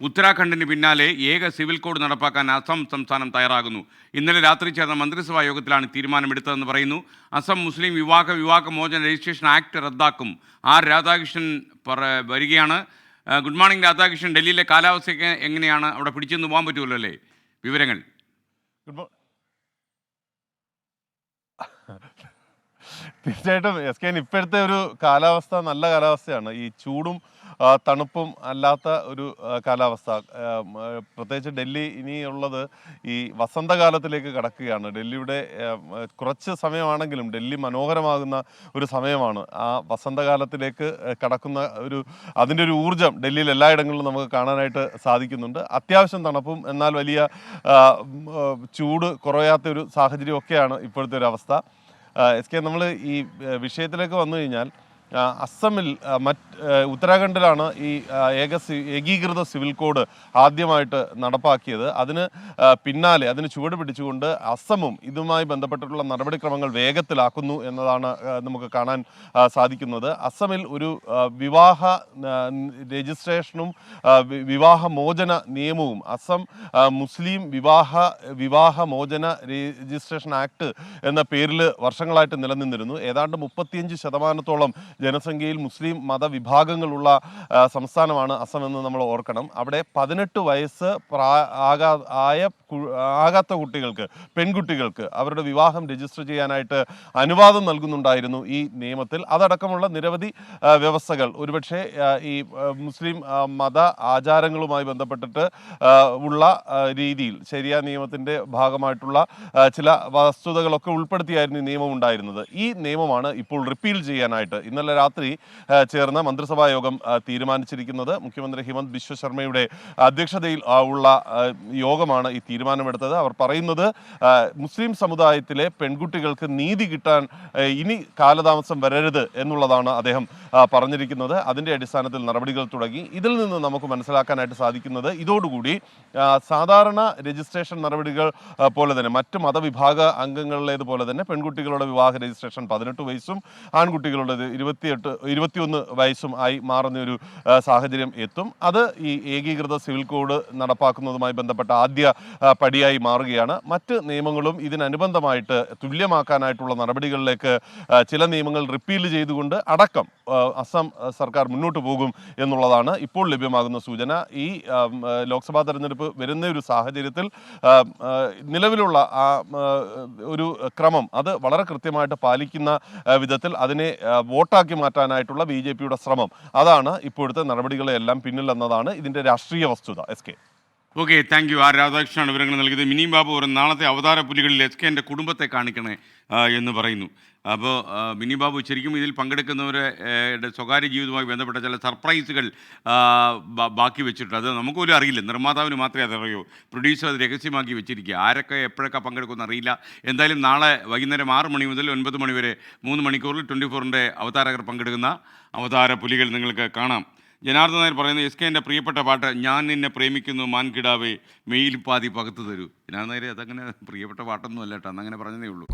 ഉത്തരാഖണ്ഡിന് പിന്നാലെ ഏക civil code നടപ്പാക്കാൻ അസം സംസ്ഥാനം തയ്യാറാകുന്നു. ഇന്നലെ രാത്രി ചേർന്ന മന്ത്രിസഭാ യോഗത്തിലാണ് തീരുമാനമെടുത്തതെന്ന് പറയുന്നു. അസം മുസ്ലിം വിവാഹ വിവാഹ മോചന രജിസ്ട്രേഷൻ ആക്ട് റദ്ദാക്കും. ആർ രാധാകൃഷ്ണൻ പറ വരികയാണ്. Good morning Radhakrishnan. ഡൽഹിയിലെ കാലാവസ്ഥയൊക്കെ എങ്ങനെയാണ്? അവിടെ പിടിച്ചെന്ന് പോകാൻ പറ്റുമല്ലോ അല്ലേ? വിവരങ്ങൾ. തീർച്ചയായിട്ടും എസ് കെ ഇപ്പോഴത്തെ ഒരു കാലാവസ്ഥ നല്ല കാലാവസ്ഥയാണ്. ഈ ചൂടും തണുപ്പും അല്ലാത്ത ഒരു കാലാവസ്ഥ. പ്രത്യേകിച്ച് ഡൽഹി ഇനിയുള്ളത് ഈ വസന്തകാലത്തിലേക്ക് കടക്കുകയാണ്. ഡൽഹിയുടെ കുറച്ച് സമയമാണെങ്കിലും ഡൽഹി മനോഹരമാകുന്ന ഒരു സമയമാണ്. ആ വസന്തകാലത്തിലേക്ക് കടക്കുന്ന ഒരു അതിന്റെ ഒരു ഊർജം ഡൽഹിയിൽ എല്ലായിടങ്ങളിലും നമുക്ക് കാണാനായിട്ട് സാധിക്കുന്നുണ്ട്. അത്യാവശ്യം തണുപ്പും എന്നാൽ വലിയ ചൂട് കുറയാത്ത ഒരു സാഹചര്യമൊക്കെയാണ് ഇപ്പോഴത്തെ ഒരു അവസ്ഥ. എസ് കെ നമ്മൾ ഈ വിഷയത്തിലേക്ക് വന്നു കഴിഞ്ഞാൽ അസമിൽ മറ്റ് ഉത്തരാഖണ്ഡിലാണ് ഈ ഏക ഏകീകൃത സിവിൽ കോഡ് ആദ്യമായിട്ട് നടപ്പാക്കിയത്. അതിന് പിന്നാലെ അതിന് ചുവട് പിടിച്ചുകൊണ്ട് അസമും ഇതുമായി ബന്ധപ്പെട്ടിട്ടുള്ള നടപടിക്രമങ്ങൾ വേഗത്തിലാക്കുന്നു എന്നതാണ് നമുക്ക് കാണാൻ സാധിക്കുന്നത്. അസമിൽ ഒരു വിവാഹ രജിസ്ട്രേഷനും വിവാഹമോചന വിവാഹ മോചന നിയമവും അസം മുസ്ലിം വിവാഹ വിവാഹ മോചന രജിസ്ട്രേഷൻ ആക്ട് എന്ന പേരിൽ വർഷങ്ങളായിട്ട് നിലനിന്നിരുന്നു. ഏതാണ്ട് മുപ്പത്തിയഞ്ച് ശതമാനത്തോളം ജനസംഖ്യയിൽ മുസ്ലിം മതവിഭാഗങ്ങളുള്ള സംസ്ഥാനമാണ് അസം എന്ന് നമ്മൾ ഓർക്കണം. അവിടെ പതിനെട്ട് വയസ്സ് പ്രാ ആകാ ആയ ആകാത്ത കുട്ടികൾക്ക് പെൺകുട്ടികൾക്ക് അവരുടെ വിവാഹം രജിസ്റ്റർ ചെയ്യാനായിട്ട് അനുവാദം നൽകുന്നുണ്ടായിരുന്നു ഈ നിയമത്തിൽ. അതടക്കമുള്ള നിരവധി വ്യവസ്ഥകൾ. ഒരുപക്ഷെ ഈ മുസ്ലിം മത ആചാരങ്ങളുമായി ബന്ധപ്പെട്ടിട്ട് ഉള്ള രീതിയിൽ ശരിയ നിയമത്തിന്റെ ഭാഗമായിട്ടുള്ള ചില വസ്തുതകളൊക്കെ ഉൾപ്പെടുത്തിയായിരുന്നു ഈ നിയമം ഉണ്ടായിരുന്നത്. ഈ നിയമമാണ് ഇപ്പോൾ റിപ്പീൽ ചെയ്യാനായിട്ട്. ഇന്നലെ രാത്രി ആ, ചേർന്ന മന്ത്രിസഭാ യോഗം തീരുമാനിച്ചിരിക്കുന്നത് മുഖ്യമന്ത്രി ഹിമന്ത് ബിശ്വ ശർമ്മയുടെ അധ്യക്ഷതയിൽ ഉള്ള യോഗമാണ് ഈ തീരുമാനമെടുത്തത്. അവർ പറയുന്നത് മുസ്ലിം സമുദായത്തിലെ പെൺകുട്ടികൾക്ക് നീതി കിട്ടാൻ ഇനി കാലതാമസം വരരുത് എന്നുള്ളതാണ് അദ്ദേഹം പറഞ്ഞിരിക്കുന്നത്. അതിന്റെ അടിസ്ഥാനത്തിൽ നടപടികൾ തുടങ്ങി. ഇതിൽ നിന്ന് നമുക്ക് മനസ്സിലാക്കാനായിട്ട് സാധിക്കുന്നത് ഇതോടുകൂടി സാധാരണ രജിസ്ട്രേഷൻ നടപടികൾ പോലെ തന്നെ മറ്റ് മതവിഭാഗ അംഗങ്ങളിലേതുപോലെ തന്നെ പെൺകുട്ടികളുടെ വിവാഹ രജിസ്ട്രേഷൻ പതിനെട്ട് വയസ്സും ആൺകുട്ടികളുടേത് ഇരുപത്തിയെട്ട് ഇരുപത്തിയൊന്ന് വയസ്സും ആയി മാറുന്ന ഒരു സാഹചര്യം എത്തും. അത് ഈ ഏകീകൃത സിവിൽ കോഡ് നടപ്പാക്കുന്നതുമായി ബന്ധപ്പെട്ട ആദ്യ പടിയായി മാറുകയാണ്. മറ്റ് നിയമങ്ങളും ഇതിനനുബന്ധമായിട്ട് തുല്യമാക്കാനായിട്ടുള്ള നടപടികളിലേക്ക് ചില നിയമങ്ങൾ റിപ്പീൽ ചെയ്തുകൊണ്ട് അടക്കം അസം സർക്കാർ മുന്നോട്ട് പോകും എന്നുള്ളതാണ് ഇപ്പോൾ ലഭ്യമാകുന്ന സൂചന. ഈ ലോക്സഭാ തെരഞ്ഞെടുപ്പ് വരുന്ന ഒരു സാഹചര്യത്തിൽ നിലവിലുള്ള ആ ഒരു ക്രമം അത് വളരെ കൃത്യമായിട്ട് പാലിക്കുന്ന വിധത്തിൽ അതിനെ വോട്ടാക്കി മാറ്റാനായിട്ടുള്ള ബി ശ്രമം. അതാണ് ഇപ്പോഴത്തെ നടപടികളെല്ലാം പിന്നിൽ എന്നതാണ് ഇതിന്റെ രാഷ്ട്രീയ വസ്തുത. S K. Okay thank you R രാധാകൃഷ്ണനാണ് വിവരങ്ങൾ നൽകിയത്. മിനി ബാബു ഒരു നാളത്തെ അവതാര പുലികളിൽ എസ് കെ എന്റെ കുടുംബത്തെ കാണിക്കണേ എന്ന് പറയുന്നു. അപ്പോൾ മിനി ബാബു ശരിക്കും ഇതിൽ പങ്കെടുക്കുന്നവരുടെ സ്വകാര്യ ജീവിതവുമായി ബന്ധപ്പെട്ട ചില സർപ്രൈസുകൾ ബാക്കി വെച്ചിട്ടുണ്ട്. അത് നമുക്കൊരു അറിയില്ല. നിർമ്മാതാവിന് മാത്രമേ അതറിയൂ. പ്രൊഡ്യൂസർ അത് രഹസ്യമാക്കി വെച്ചിരിക്കുക. ആരൊക്കെ എപ്പോഴൊക്കെ പങ്കെടുക്കുമെന്ന് അറിയില്ല. എന്തായാലും നാളെ വൈകുന്നേരം ആറ് മണി മുതൽ ഒൻപത് മണി വരെ മൂന്ന് മണിക്കൂറിൽ ട്വന്റി ഫോറിന്റെ അവതാരകർ പങ്കെടുക്കുന്ന അവതാര പുലികൾ നിങ്ങൾക്ക് കാണാം. ജനാർദ്ദൻ നായർ പറയുന്നത് എസ് കെ എന്റെ പ്രിയപ്പെട്ട പാട്ട് ഞാൻ നിന്നെ പ്രേമിക്കുന്നു മാൻകിടാവേ മെയിൽ പാതി പകത്ത് തരൂ. ജനാർദ്ദൻ നായർ അതങ്ങനെ പ്രിയപ്പെട്ട പാട്ടൊന്നും അല്ല കേട്ടോ അന്നങ്ങനെ പറഞ്ഞതേ ഉള്ളൂ.